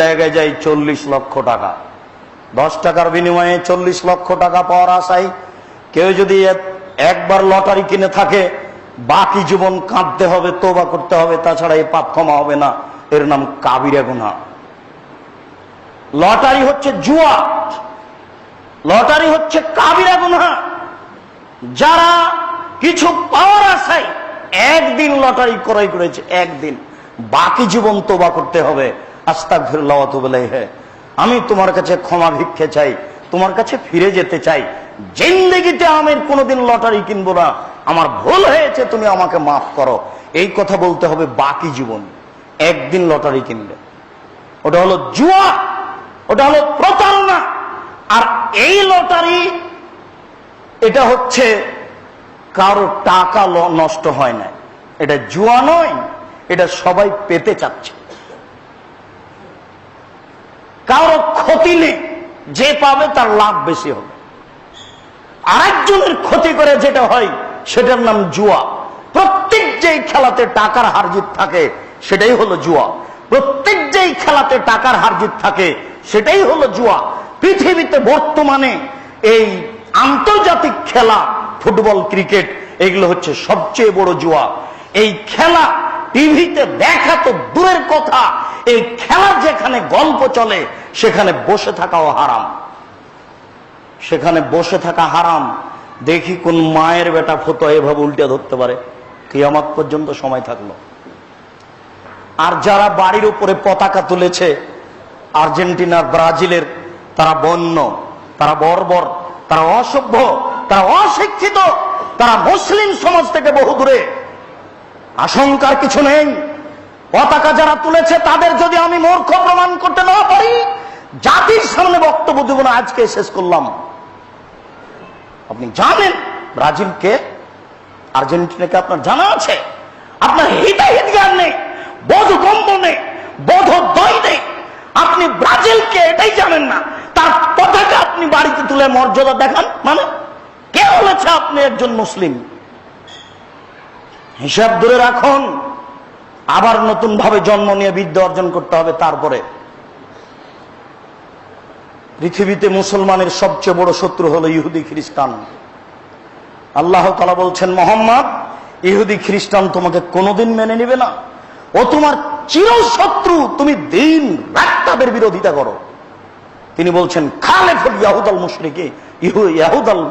লেগে যায় চল্লিশ লক্ষ টাকা। দশ টাকার বিনিময়ে চল্লিশ লক্ষ টাকা পাওয়ার আশায় কেউ যদি একবার লটারি কিনে থাকে, বাকি জীবন কাঁদতে হবে তোবা করতে হবে, তাছাড়া এই পাপ ক্ষমা হবে না। এর নাম কাবিরা গুনা লটারি হচ্ছে জুয়া লটারি হচ্ছে কাবিরা গুনা যারা কিছু পাওয়ার আশায় একদিন লটারি ক্রয় করেছে, একদিন। বাকি জীবন তোবা করতে হবে। আস্তাক ফিরলাওয়া হে আমি তোমার কাছে ক্ষমা ভিক্ষে চাই, তোমার কাছে ফিরে যেতে চাই। জিন্দগিতে আমি কোনোদিন লটারি কিনবো না। আমার ভুল হয়েছে, তুমি আমাকে মাফ করো। এই কথা বলতে হবে বাকি জীবন। একদিন লটারি কিনলে ওটা হলো জুয়া, ওটা হলো প্রতারণা। আর এই লটারি, এটা হচ্ছে কারও টাকা নষ্ট হয় না এটা জুয়া নয়, এটা সবাই পেতে চাচ্ছে। কারও ক্ষতি নেই, যে পাবে তার লাভ বেশি হবে। আরেকজনের ক্ষতি করে যেটা হয়, সেটার নাম জুয়া। প্রত্যেক যেই খেলাতে টাকার হারজিত থাকে, সেটাই হলো জুয়া। প্রত্যেক যেই খেলাতে টাকার হারজিত থাকে, সেটাই হলো জুয়া। পৃথিবীতে বর্তমানে এই আন্তর্জাতিক খেলা, ফুটবল, ক্রিকেট, এগুলো হচ্ছে সবচেয়ে বড় জুয়া। এই খেলা টিভিতে দেখা তো দূরের কথা এই খেলার যেখানে গল্প চলে, সেখানে বসে থাকাও হারাম। সেখানে বসে থাকা হারাম। দেখি কোন মায়ের বেটা ফটো এভাবে উল্টে ধরতে পারে। কিয়ামত পর্যন্ত সময় থাকল। আর যারা বাড়ির উপরে পতাকা তুলেছে, আর্জেন্টিনার, ব্রাজিলের, তারা বন্য, তারা বর্বর, তারা অসভ্য, তারা অশিক্ষিত, তারা মুসলিম সমাজ থেকে বহু দূরে আশঙ্কার কিছু নেই। পতাকা যারা তুলেছে, তাদের যদি আমি মূর্খ প্রমাণ করতে না পারি, জাতির সামনে বক্তব্য দেব না, আজকে শেষ করলাম। আপনি জানেন ব্রাজিল কে আর্জেন্টিনাকে আপনার জানা আছে। আপনার হিতাহিত জ্ঞান নেই, বোধ গম্ব নেই, বোধ দই নেই। আপনি ব্রাজিলকে এটাই জানেন না। তার পতাকা আপনি বাড়িতে তুলে মর্যাদা দেখান মানে কে বলেছে আপনি একজন মুসলিম? হিসাব ধরে রাখুন আবার নতুন ভাবে জন্ম নিয়ে বিদ্যা অর্জন করতে হবে তারপরে। পৃথিবীতে মুসলমানের সবচেয়ে বড় শত্রু হলো ইহুদি খ্রিস্টান। আল্লাহ তালা বলছেন, মোহাম্মদ, ইহুদি খ্রিস্টান তোমাকে কোনোদিন মেনে নেবে না। ও তোমার চির শত্রু তুমি দিন রাত তাদের বিরোধিতা করো। তিনি বলছেন, খালেফুল ইয়াহুদাল মুশরিকে, ইহু ইয়াহুদাল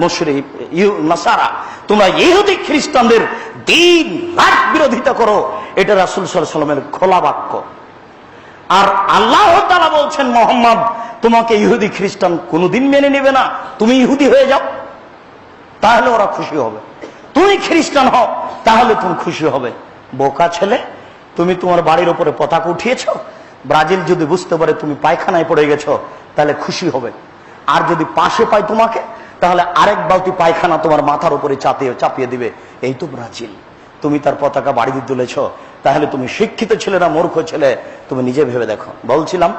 মুশরিক, ইহু, নাসারা, তোমরা ইহুদি খ্রিস্টানদের দিন, রাত বিরোধিতা করো। এটা রাসুল সাল্লামের খোলা বাক্য। আর আল্লাহ তালা বলছেন, মোহাম্মদ, তোমাকে ইহুদি খ্রিস্টান কোনোদিন মেনে নেবে না। তুমি ইহুদি হয়ে যাও, তাহলে ওরা খুশি হবে। তুমি খ্রিস্টান হও, তাহলে তুমি খুশি হবে। বোকা ছেলে, তুমি তোমার বাড়ির উপরে পতাকা উঠিয়েছ। ব্রাজিল যদি বুঝতে পারে তুমি পায়খানায় পড়ে গেছো, তাহলে খুশি হবে। আর যদি পাশে পায় তোমাকে তাহলে আরেক বালতি পায়খানা তোমার মাথার উপরে চাপিয়ে চাপিয়ে দিবে। এই তো ব্রাজিল। তুমি তার পতাকা বাড়িতে তুলেছ। তাহলে তুমি শিক্ষিত ছেলে না মূর্খ ছেলে, তুমি নিজে ভেবে দেখো। বলছিলাম